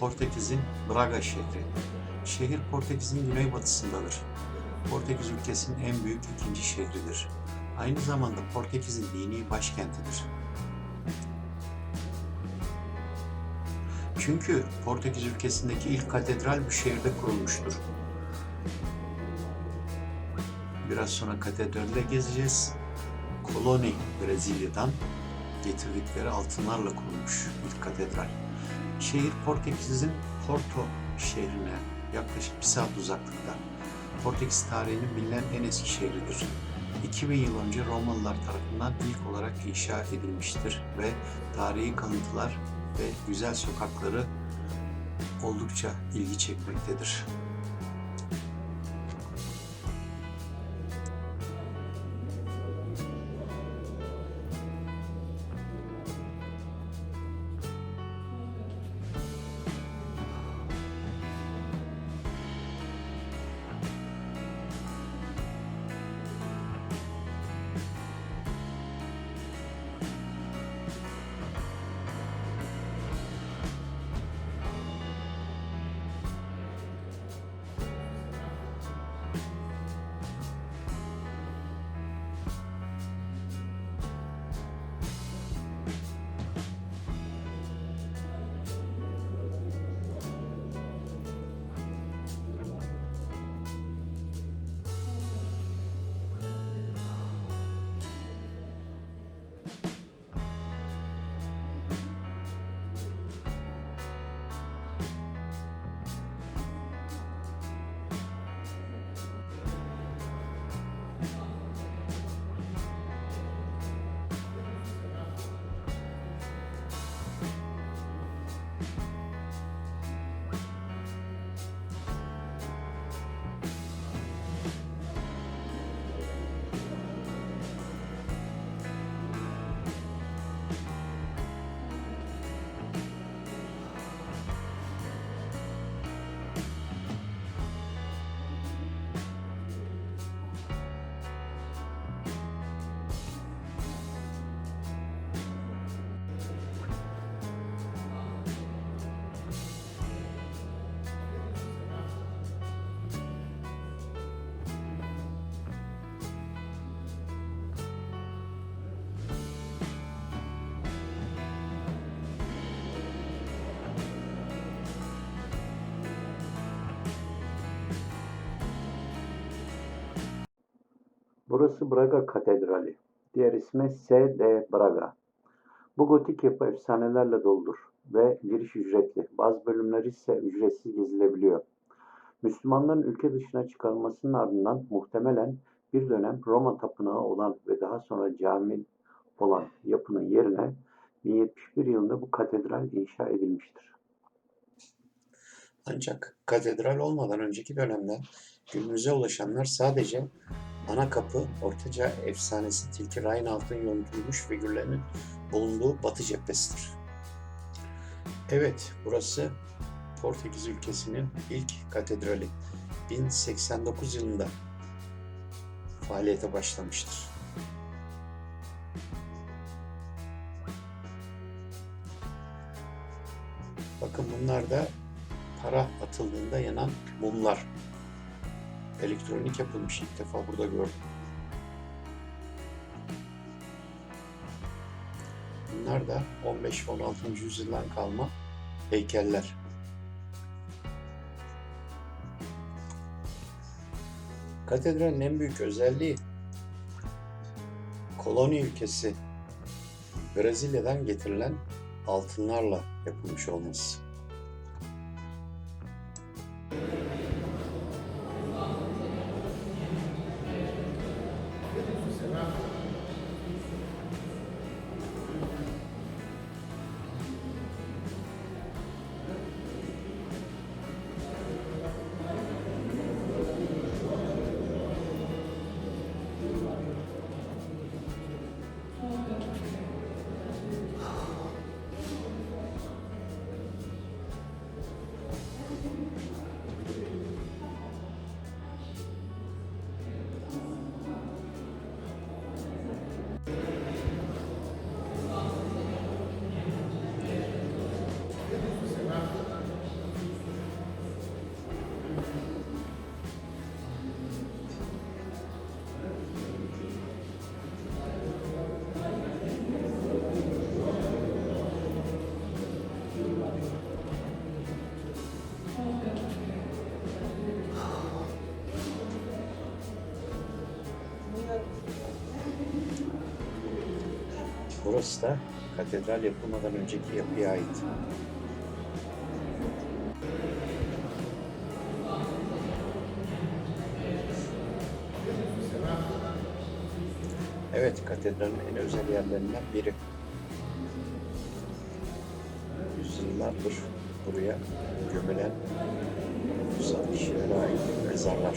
Portekiz'in Braga şehri. Şehir Portekiz'in güneybatısındadır. Portekiz ülkesinin en büyük ikinci şehridir. Aynı zamanda Portekiz'in dini başkentidir. Çünkü Portekiz ülkesindeki ilk katedral bu şehirde kurulmuştur. Biraz sonra katedralde gezeceğiz. Koloni Brezilya'dan getirdikleri altınlarla kurulmuş ilk katedral. Şehir Portekiz'in Porto şehrine yaklaşık bir saat uzaklıkta. Portekiz tarihinin bilinen en eski şehridir. 2000 yıl önce Romalılar tarafından ilk olarak inşa edilmiştir ve tarihi kalıntılar ve güzel sokakları oldukça ilgi çekmektedir. Burası Braga Katedrali. Diğer ismi S. de Braga. Bu gotik yapı efsanelerle doludur ve giriş ücretli. Bazı bölümleri ise ücretsiz gezilebiliyor. Müslümanların ülke dışına çıkarılmasının ardından muhtemelen bir dönem Roma tapınağı olan ve daha sonra cami olan yapının yerine 1071 yılında bu katedral inşa edilmiştir. Ancak katedral olmadan önceki dönemde günümüze ulaşanlar sadece ana kapı Ortaca efsanesi Tilki Reinald'ın yontulmuş figürlerinin bulunduğu batı cephesidir. Evet, burası Portekiz ülkesinin ilk katedrali. 1089 yılında faaliyete başlamıştır. Bakın bunlar da para atıldığında yanan mumlar. Elektronik yapılmış ilk defa burada gördüm. Bunlar da 15 ve 16. yüzyıldan kalma heykeller. Katedralin en büyük özelliği koloni ülkesi Brezilya'dan getirilen altınlarla yapılmış olması. Burası da katedral yapılmadan önceki yapıya ait. Evet, katedralin en özel yerlerinden biri. Yüzyıllardır buraya gömülen kutsal kişilere ait mezarlar.